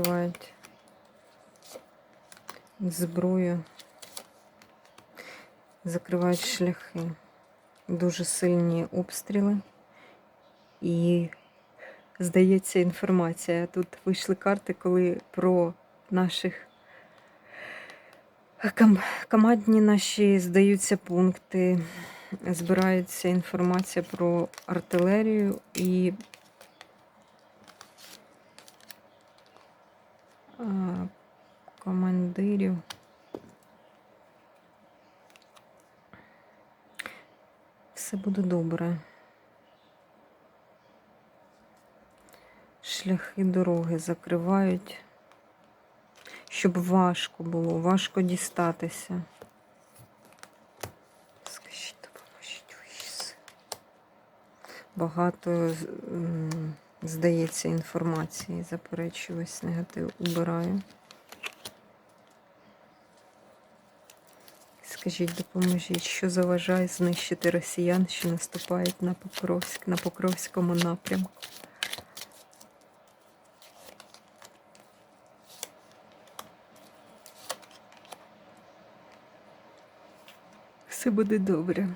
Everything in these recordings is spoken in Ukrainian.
Закривають зброю, закривають шляхи, дуже сильні обстріли. І, здається, інформація. Тут вийшли карти, коли про наших ком- командні наші здаються пункти, збирається інформація про артилерію і командирів. Все буде добре. Шляхи дороги закривають, щоб важко було, важко дістатися. Скажіть, допоможіть. Багато здається інформації. Заперечую весь негатив. Убираю. Скажіть, допоможіть, що заважає знищити росіян, що наступають на Покровськ, на Покровському напрямку. Все буде добре.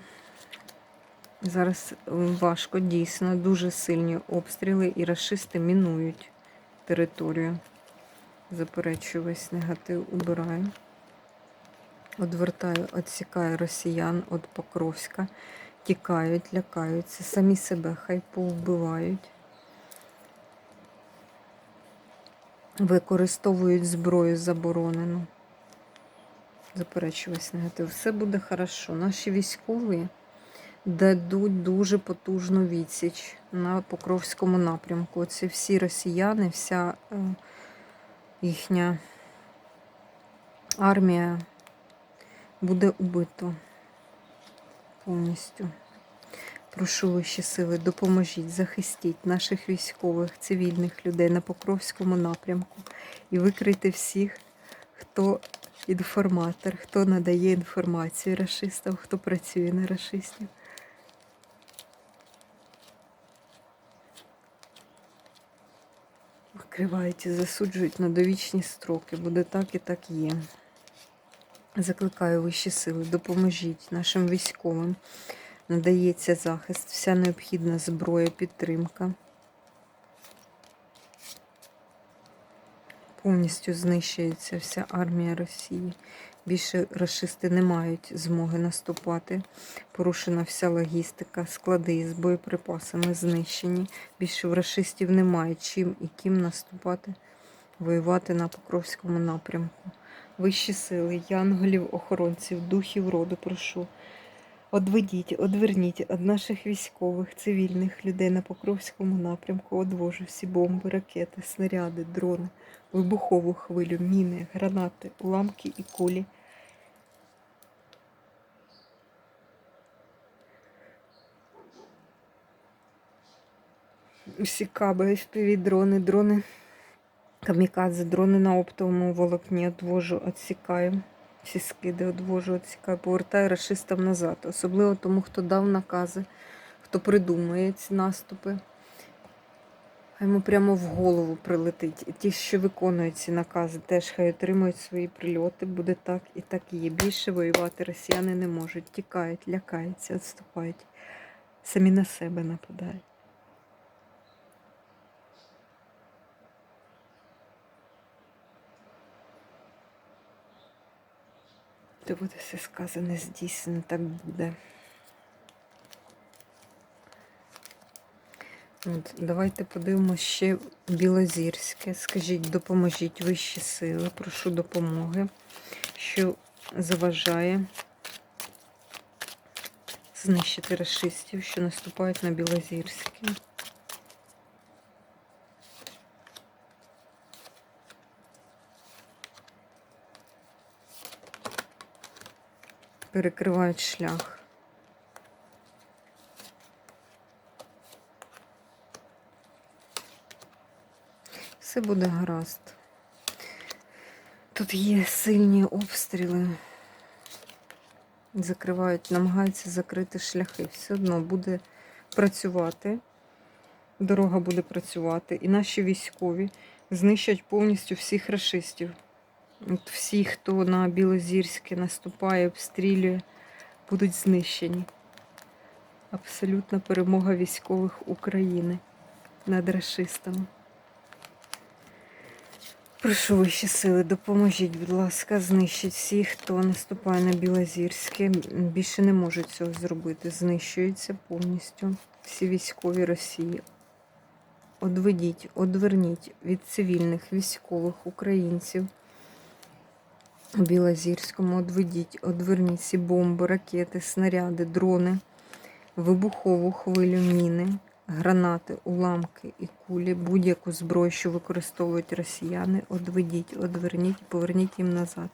Зараз важко, дійсно, дуже сильні обстріли і рашисти мінують територію. Заперечую весь негатив, убираю. Одвертаю, відсікаю росіян від Покровська. Тікають, лякаються, самі себе хай повбивають. Використовують зброю заборонену. Заперечую весь негатив. Все буде хорошо. Наші військові дадуть дуже потужну відсіч на Покровському напрямку. Оці всі росіяни, вся е, їхня армія буде убито повністю. Прошу вищі сили, допоможіть, захистіть наших військових, цивільних людей на Покровському напрямку і викрийте всіх, хто інформатор, хто надає інформацію расистам, хто працює на расистів. Викривають і засуджують на довічні строки. Буде так і так є. Закликаю вищі сили, допоможіть нашим військовим. Надається захист, вся необхідна зброя, підтримка. Повністю знищується вся армія Росії. Більше расисти не мають змоги наступати. Порушена вся логістика, склади з боєприпасами знищені. Більше в расистів немає чим і ким наступати, воювати на Покровському напрямку. Вищі сили, янголів, охоронців, духів роду, прошу. Одведіть, одверніть від наших військових, цивільних людей на Покровському напрямку. Одвожу всі бомби, ракети, снаряди, дрони, вибухову хвилю, міни, гранати, уламки і кулі. Усі каби, FPV дрони, дрони, камікадзе, дрони на оптовому волокні одвожу, відсікаю. Всі скиди одвожу, відсікаю, повертаю расистам назад. Особливо тому, хто дав накази, хто придумує ці наступи. Хай йому прямо в голову прилетить. І ті, що виконують ці накази, теж хай отримують свої прильоти. Буде так і так і є. Більше воювати росіяни не можуть. Тікають, лякаються, відступають. Самі на себе нападають. Де буде все сказане, здійснено, так буде. От, давайте подивимося ще Білозірське. Скажіть, допоможіть вищі сили, прошу допомоги, що заважає знищити расистів, що наступають на Білозірське. Перекривають шлях. Все буде гаразд. Тут є сильні обстріли. Закривають, намагаються закрити шляхи. Все одно буде працювати. Дорога буде працювати. І наші військові знищать повністю всіх рашистів. От всі, хто на Білозірське наступає, обстрілює, будуть знищені. Абсолютна перемога військових України над рашистами. Прошу вищі сили, допоможіть, будь ласка, знищіть всіх, хто наступає на Білозірське. Більше не можуть цього зробити. Знищуються повністю всі військові Росії. Одведіть, одверніть від цивільних військових українців у Білозірському. Одведіть, одверніть всі бомби, ракети, снаряди, дрони, вибухову хвилю, міни гранати, уламки і кулі, будь-яку зброю, що використовують росіяни, одведіть, одверніть поверніть їм назад.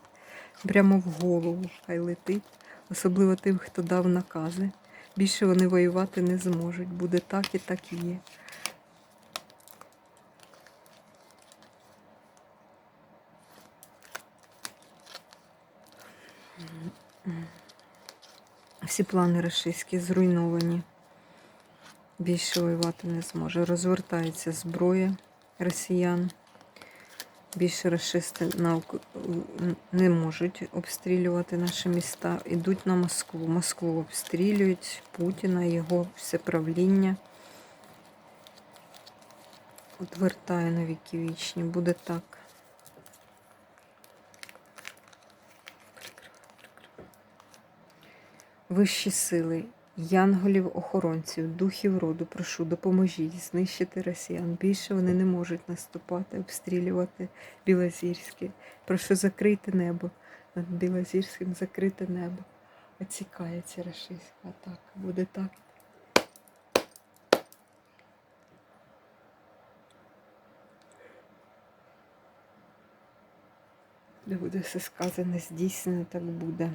Прямо в голову хай летить, особливо тим, хто дав накази. Більше вони воювати не зможуть. Буде так і так і є. Всі плани рашистські зруйновані більше воювати не зможе. Розвертається зброя росіян. Більше расисти не можуть обстрілювати наші міста. Ідуть на Москву. Москву обстрілюють Путіна, його все правління. Отвертає на віки вічні. Буде так. Вищі сили, янголів-охоронців, духів роду, прошу, допоможіть знищити росіян. Більше вони не можуть наступати, обстрілювати Білозірське. Прошу, закрийте небо. Над Білозірським закрите небо. Оцікається рашистська атака. Буде так. Де буде все сказане, здійснено, так буде.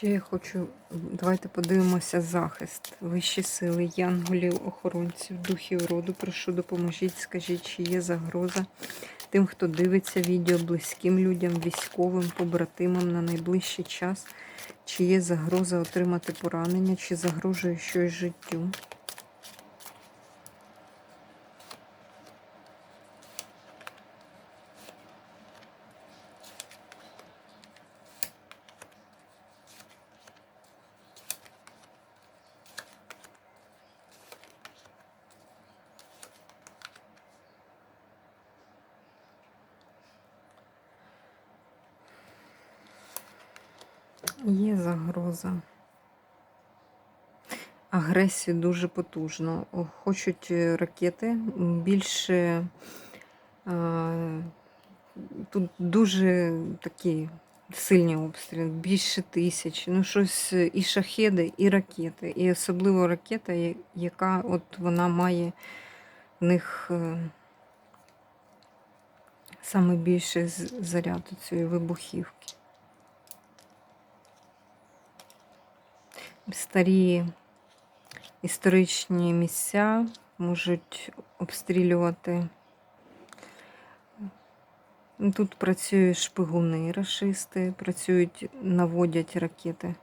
Ще я хочу, давайте подивимося захист. Вищі сили, янголів, охоронців, духів роду. Прошу, допоможіть, скажіть, чи є загроза тим, хто дивиться відео близьким людям, військовим, побратимам на найближчий час. Чи є загроза отримати поранення, чи загрожує щось життю. Є загроза. Агресія дуже потужно. Хочуть е, ракети більше. Тут дуже такі сильні обстріли, більше тисяч. Ну, щось е, і шахеди, і ракети. І особливо ракета, яка от вона має в них е, саме більше заряду цієї вибухівки. Старі історичні місця можуть обстрілювати. Тут працюють шпигуни, рашисти, працюють, наводять ракети.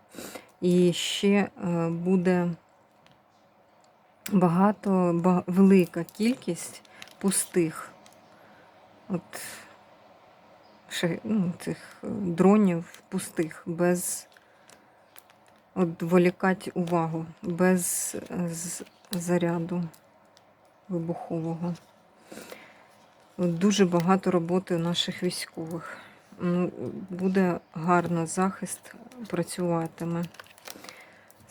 І ще е, буде багато, велика кількість пустих от, ще, ну, цих е, дронів пустих, без відволікати увагу без заряду вибухового. Дуже багато роботи у наших військових. Ну, буде гарно захист працюватиме.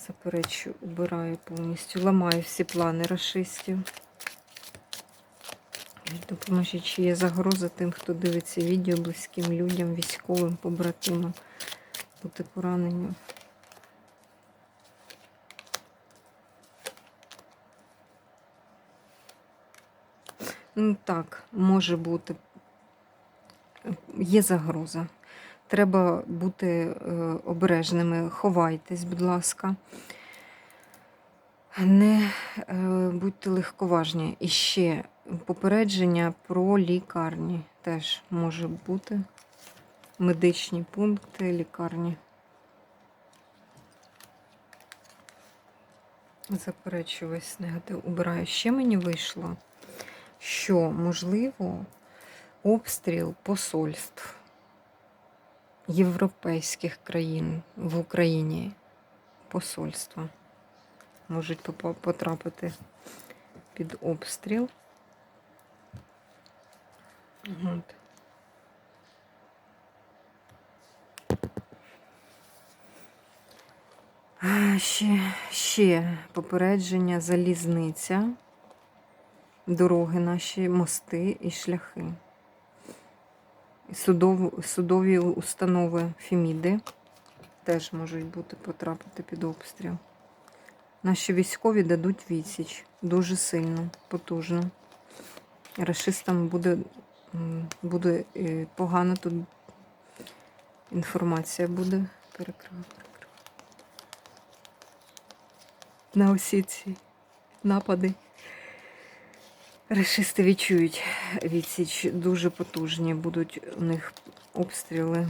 Заперечу, убираю повністю. Ламаю всі плани расистів. Допоможіть, чи є загроза тим, хто дивиться відео близьким людям, військовим, побратимам, бути пораненням. Так, може бути. Є загроза. Треба бути е, обережними. Ховайтесь, будь ласка. Не е, будьте легковажні. І ще попередження про лікарні теж може бути. Медичні пункти, лікарні. Заперечую весь негатив. Убираю. Ще мені вийшло, що можливо обстріл посольств європейських країн в Україні. Посольства можуть потрапити під обстріл. От. Ще, ще попередження залізниця, дороги наші, мости і шляхи. Судов, судові установи Феміди теж можуть бути потрапити під обстріл. Наші військові дадуть відсіч дуже сильно, потужно. Рашистам буде, буде е, погано тут інформація буде перекрила. На усі ці напади. Рашисти відчують відсіч дуже потужні, будуть у них обстріли.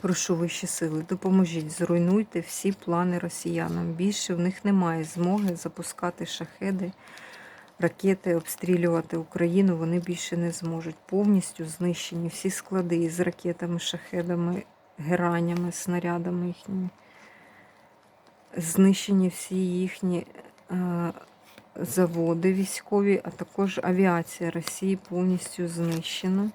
Прошу вищі сили, допоможіть, зруйнуйте всі плани росіянам. Більше в них немає змоги запускати шахеди, ракети, обстрілювати Україну. Вони більше не зможуть. Повністю знищені всі склади із ракетами, шахедами, геранями, снарядами їхніми. Знищені всі їхні е, заводи військові, а також авіація Росії повністю знищена.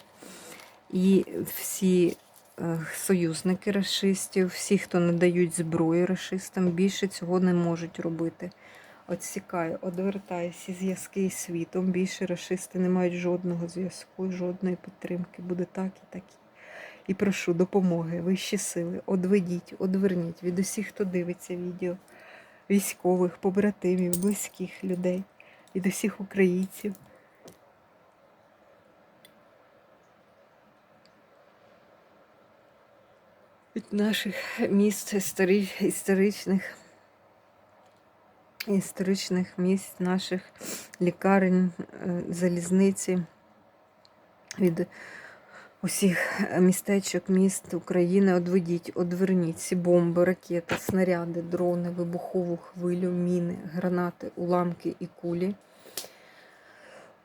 І всі е, союзники расистів, всі, хто надають зброю расистам, більше цього не можуть робити. Отсікаю, одвертаю всі зв'язки із світом. Більше расисти не мають жодного зв'язку, жодної підтримки. Буде так і так. І прошу допомоги, вищі сили, одведіть, одверніть від усіх, хто дивиться відео, військових, побратимів, близьких людей, від усіх українців. від наших міст історичних, історичних місць, наших лікарень, е, залізниці, від усіх містечок, міст України одведіть, одверніть ці бомби, ракети, снаряди, дрони, вибухову хвилю, міни, гранати, уламки і кулі.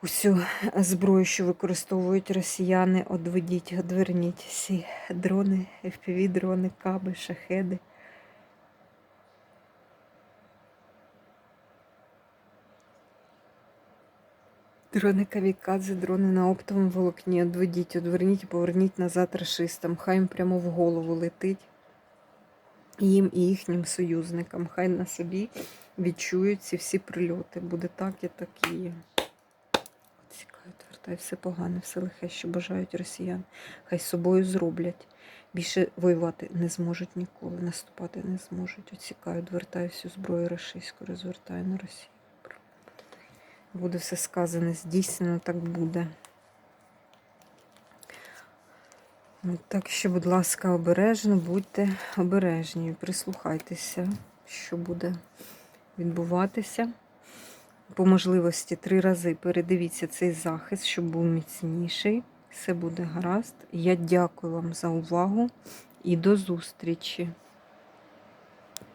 Усю зброю, що використовують росіяни, одведіть, одверніть всі дрони, FPV-дрони, каби, шахеди. Дрони камікадзе, дрони на оптовому волокні. Одведіть, одверніть і поверніть назад рашистам. Хай їм прямо в голову летить. Їм і їхнім союзникам. Хай на собі відчують ці всі прильоти. Буде так і так і є. Цікаво, твертай, все погане, все лихе, що бажають росіян. Хай з собою зроблять. Більше воювати не зможуть ніколи, наступати не зможуть. Оцікаю, відвертаю всю зброю російську, розвертаю на Росію. Буде все сказане, здійснено, так буде. Так що, будь ласка, обережно, будьте обережні, прислухайтеся, що буде відбуватися. По можливості три рази передивіться цей захист, щоб був міцніший. Все буде гаразд. Я дякую вам за увагу і до зустрічі!